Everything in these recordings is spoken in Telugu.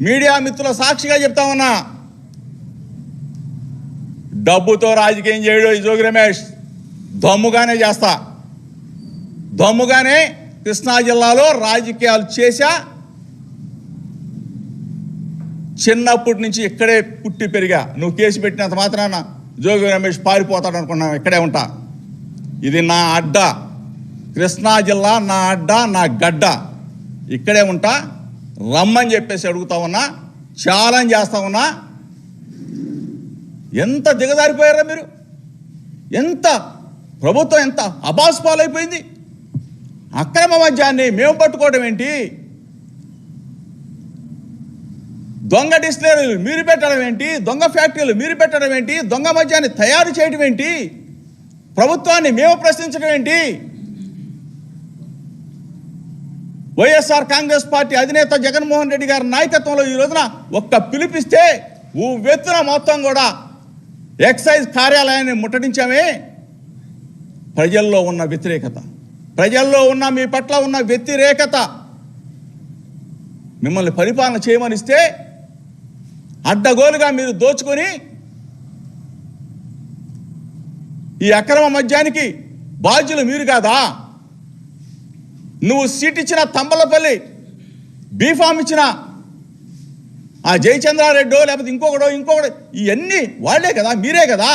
మీడియా మిత్రుల సాక్షిగా చెప్తా ఉన్నా. డబ్బుతో రాజకీయం చేయడు ఈ జోగి రమేష్. దమ్ముగానే చేస్తా. దమ్ముగానే కృష్ణా జిల్లాలో రాజకీయాలు చేశా. చిన్నప్పటి నుంచి ఇక్కడే పుట్టి పెరిగా. నువ్వు కేసు పెట్టినంత మాత్రాన జోగి రమేష్ పారిపోతాడు అనుకున్నావు ఇక్కడే ఉంటా. ఇది నా అడ్డ. కృష్ణా జిల్లా నా అడ్డ నా గడ్డ. ఇక్కడే ఉంటా. రమ్మని చెప్పేసి అడుగుతా ఉన్నా ఛాలెంజ్ చేస్తా ఉన్నా ఎంత దిగజారిపోయారా మీరు? ఎంత? ప్రభుత్వం ఎంత అబాస్పాలైపోయింది? అక్రమ మద్యాన్ని మేము పట్టుకోవడం ఏంటి? దొంగ డిస్టిలరీలు మీరు పెట్టడం ఏంటి? దొంగ ఫ్యాక్టరీలు మీరు పెట్టడం ఏంటి? దొంగ మద్యాన్ని తయారు చేయడం ఏంటి? ప్రభుత్వాన్ని మేము ప్రశ్నించడం ఏంటి? వైఎస్ఆర్ కాంగ్రెస్ పార్టీ అధినేత జగన్మోహన్ రెడ్డి గారి నాయకత్వంలో ఈ రోజున ఒక్క పిలిపిస్తే వెత్తున మొత్తం కూడా ఎక్సైజ్ కార్యాలయాన్ని ముట్టడించామే. ప్రజల్లో ఉన్న వ్యతిరేకత ప్రజల్లో ఉన్న మీ పట్ల ఉన్న వ్యతిరేకత మిమ్మల్ని పరిపాలన చేయమనిస్తే అడ్డగోలుగా మీరు దోచుకొని ఈ అక్రమ మద్యానికి బాధ్యులు మీరు కాదా? నువ్వు సీట్ ఇచ్చిన తంబలపల్లి బీఫామ్ ఇచ్చిన ఆ జయచంద్రారెడ్డో లేకపోతే ఇంకొకడో ఇంకొకడో ఇవన్నీ వాళ్ళే కదా మీరే కదా.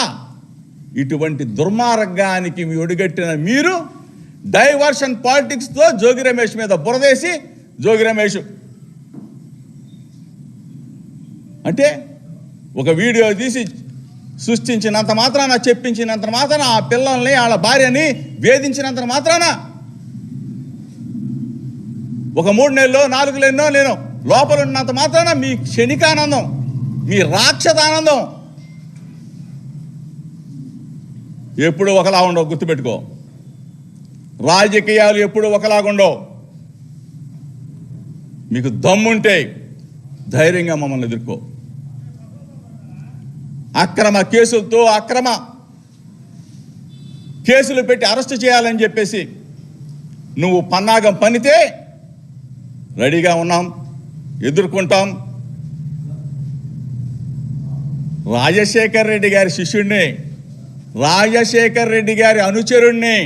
ఇటువంటి దుర్మార్గానికి ఒడిగట్టిన మీరు డైవర్షన్ పాలిటిక్స్తో జోగి రమేష్ మీద బురదేసి జోగి రమేష్. అంటే ఒక వీడియో తీసి సృష్టించినంత మాత్రాన చెప్పించినంత మాత్రాన ఆ పిల్లల్ని వాళ్ళ భార్యని వేధించినంత మాత్రాన ఒక మూడు నెలలో నాలుగు నెలలో నేను లోపల ఉన్నంత మాత్రాన మీ క్షణికానందం మీ రాక్షసానందం. ఎప్పుడు ఒకలా ఉండవు గుర్తుపెట్టుకో. రాజకీయాలు ఎప్పుడు ఒకలాగుండవు మీకు దమ్ముంటే ధైర్యంగా మమ్మల్ని ఎదుర్కో. అక్రమ కేసులతో అక్రమ కేసులు పెట్టి అరెస్ట్ చేయాలని చెప్పేసి నువ్వు పన్నాగం పనితే రెడీగా ఉన్నాం ఎదుర్కొంటాం. రాజశేఖర్ రెడ్డి గారి శిష్యుణ్ణి రాజశేఖర్ రెడ్డి గారి అనుచరుణ్ణి